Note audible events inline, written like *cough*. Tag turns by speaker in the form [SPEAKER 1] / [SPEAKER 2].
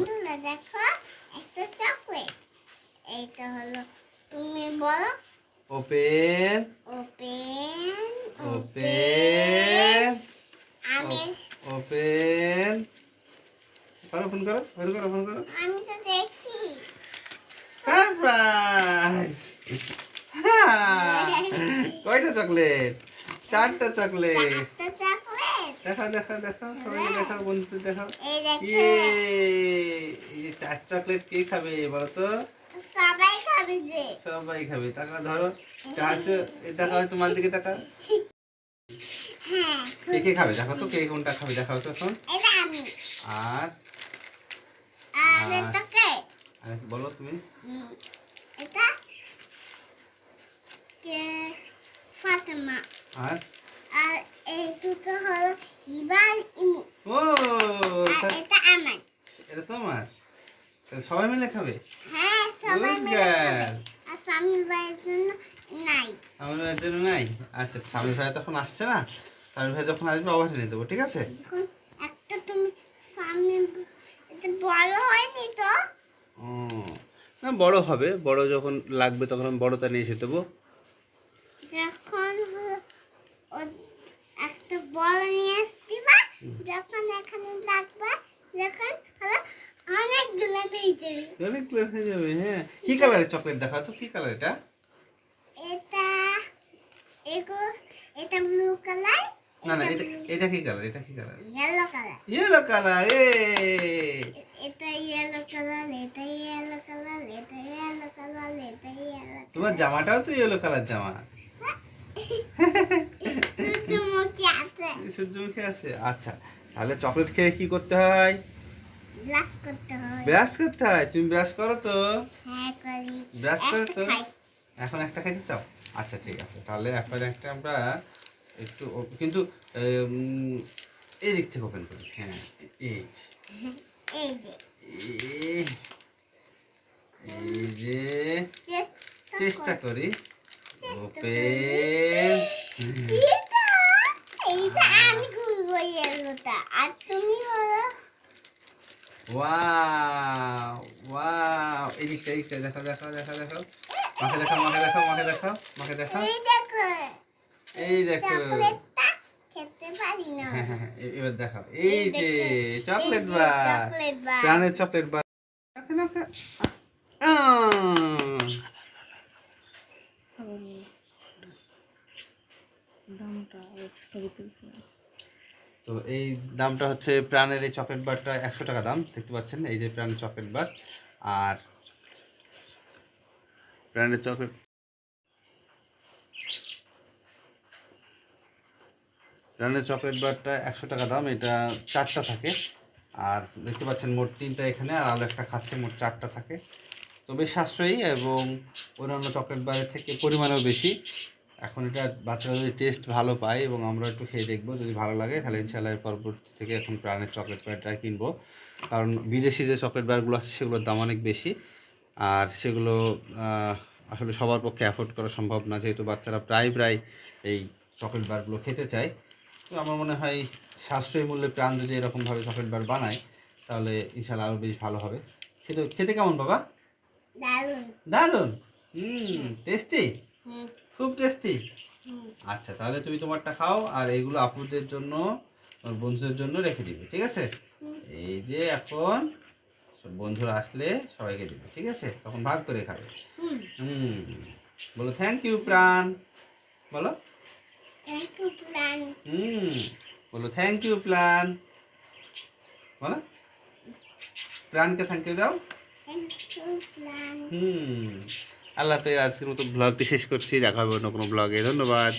[SPEAKER 1] বন্ধুরা দেখো একটা চকলেট এইটা হলো তুমি বলো।
[SPEAKER 2] ওপেন
[SPEAKER 1] ওপেন
[SPEAKER 2] ওপেন
[SPEAKER 1] আমি
[SPEAKER 2] ওপেন করো ওপেন করো ওপেন করো ওপেন করো।
[SPEAKER 1] আমি তো দেখছি।
[SPEAKER 2] সারপ্রাইজ *laughs* কয়টা চকলেট চারটা চকলেট দেখাও দেখাও সবাইকে দেখাও বন্ধুদের দেখাও
[SPEAKER 1] এই দেখো।
[SPEAKER 2] ইয়ে এই চার চকলেট কে খাবে বলো তো
[SPEAKER 1] সবাই খাবে যে।
[SPEAKER 2] সবাই খাবে। টাকা ধরো চারশ এই দেখাও তোমার দিকে দেখাও
[SPEAKER 1] হ্যাঁ
[SPEAKER 2] কে কে খাবে? দেখো তো কে কোনটা খাবে দেখাও তো এখন। আর?
[SPEAKER 1] আর
[SPEAKER 2] বলো তুমি
[SPEAKER 1] হুম, এটা কে ফাতেমা
[SPEAKER 2] আর
[SPEAKER 1] আর এই দুটো ইমু
[SPEAKER 2] ও
[SPEAKER 1] এটা আমার।
[SPEAKER 2] এটা তোমার? সবাই মিলে খাবে?
[SPEAKER 1] হ্যাঁ সবাই মিলে খাবে। আর স্বামীর ভাইয়ের জন্য নাই।
[SPEAKER 2] আমার ভাইয়ের জন্য নাই? আচ্ছা স্বামী ভাই তখন আসছে না? স্বামী ভাই যখন আসবে আবার নিয়ে দেবো ঠিক আছে?
[SPEAKER 1] একটা তুমি স্বামী এটা বড় হয়নি তো?
[SPEAKER 2] ও না বড় হবে। বড় যখন লাগবে তখন আমি বড়টা নিয়ে এসে দেবো।
[SPEAKER 1] যখন একটা বড় নিয়ে আসছি বা যখন এখানে লাগবে যখন হলো অনেকগুলো হয়ে যাবে
[SPEAKER 2] অনেক কালার হয়ে যাবে হ্যাঁ। কি কালারের চকলেট দেখা তো কি কালার এটা?
[SPEAKER 1] এটা এগো এটা ব্লু কালার
[SPEAKER 2] না না এটা এটা কি কালার এটা কি colour
[SPEAKER 1] yellow colour
[SPEAKER 2] yellow colour এ
[SPEAKER 1] এটা ইয়েলো কালার এটা ইয়েলো কালার এটা ইয়েলো কালার এটা ইয়েলো
[SPEAKER 2] তোমার জামাটাও তো ইয়েলো কালার জামা। *laughs* *laughs*
[SPEAKER 1] সূর্যমুখী আছে।
[SPEAKER 2] আচ্ছা তাহলে চকলেট খেয়ে কি করতে হয়?
[SPEAKER 1] করতে হয়।
[SPEAKER 2] ব্রাশ করতে হয়? তুমি ব্রাশ করো তো।
[SPEAKER 1] হ্যাঁ করি।
[SPEAKER 2] ব্রাশ করো তো। এখন একটা খাইতে চাও? আচ্ছা ঠিক আছে। তাহলে এখন একটা আমরা একটু কিন্তু এই দিক থেকে ওপেন করি। হ্যাঁ এই *laughs*
[SPEAKER 1] এই যে। চেষ্টা করি।
[SPEAKER 2] ওপেন
[SPEAKER 1] এইটা এইটা আমি খুলবো ইয়েলোটা আর তুমি হলো?
[SPEAKER 2] ওয়াও ওয়াও এই দিকটা এই দিকটা দেখাও দেখাও দেখাও দেখাও। মাকে দেখাও মাকে দেখাও মাকে দেখাও মাকে দেখাও।
[SPEAKER 1] এই দেখো।
[SPEAKER 2] এই দেখো।
[SPEAKER 1] খেতে পারি না।
[SPEAKER 2] হ্যাঁ হ্যাঁ হ্যাঁ, এবার দেখাও। এই যে
[SPEAKER 1] দেখো,
[SPEAKER 2] চকলেট
[SPEAKER 1] এই যে চকলেট বার।
[SPEAKER 2] প্রাণের চকলেট বার। আহ! তো এই দামটা হচ্ছে প্রাণের এই চকলেট বারটা একশো টাকা দাম, দেখতে পাচ্ছেন? এই যে প্রাণের চকলেট বার আর প্রাণের চকলেট প্রাণের চকলেট বারটা একশো টাকা দাম, এটা চারটা থাকে। আর দেখতে পাচ্ছেন মোট তিনটা এখানে, আর আলো একটা খাচ্ছে, মোট চারটা থাকে। তো বেশ সাশ্রয়ী এবং অন্যান্য চকলেট বারের থেকে পরিমাণেও বেশি। এখন এটা বাচ্চারা যদি টেস্ট ভালো পায় এবং আমরা একটু খেয়ে দেখব যদি ভালো লাগে তাহলে ইনশাল্লাহ এর পরবর্তী থেকে এখন প্রাণের চকলেট বারটাই কিনবো। কারণ বিদেশি যে চকলেট বারগুলো আছে সেগুলোর দাম অনেক বেশি। আর সেগুলো আসলে সবার পক্ষে অ্যাফোর্ড করা সম্ভব না যেহেতু বাচ্চারা প্রায় প্রায় এই চকলেট বারগুলো খেতে চায়। তো আমার মনে হয় সাশ্রয়ী মূল্যে প্রাণ যদি এরকমভাবে চকলেট বার বানায় তাহলে ইনশাল্লাহ আরও বেশ ভালো হবে। খেতে খেতে কেমন বাবা?
[SPEAKER 1] দারুণ
[SPEAKER 2] দারুণ। হুম টেস্টি খুব টেস্টি আচ্ছা তাহলে তুমি তোমারটা খাও আর এইগুলো আপুদের জন্য তোমার বন্ধুদের জন্য রেখে দিবে ঠিক আছে? এই যে এখন বন্ধুরা আসলে সবাইকে দিবে ঠিক আছে? তখন ভাগ করে খাবে।
[SPEAKER 1] হুম।
[SPEAKER 2] হুম বলো থ্যাংক ইউ প্রাণ। বলো।
[SPEAKER 1] থ্যাংক ইউ প্ল্যান
[SPEAKER 2] হুম বলো থ্যাংক ইউ প্রাণ। বলো। প্রাণকে থ্যাংক ইউ দাও।
[SPEAKER 1] থ্যাংক ইউ প্ল্যান
[SPEAKER 2] হুম। আল্লাহ আজকের মতো ব্লগটি শেষ করছি দেখা হবে অন্য কোনো ব্লগে ধন্যবাদ।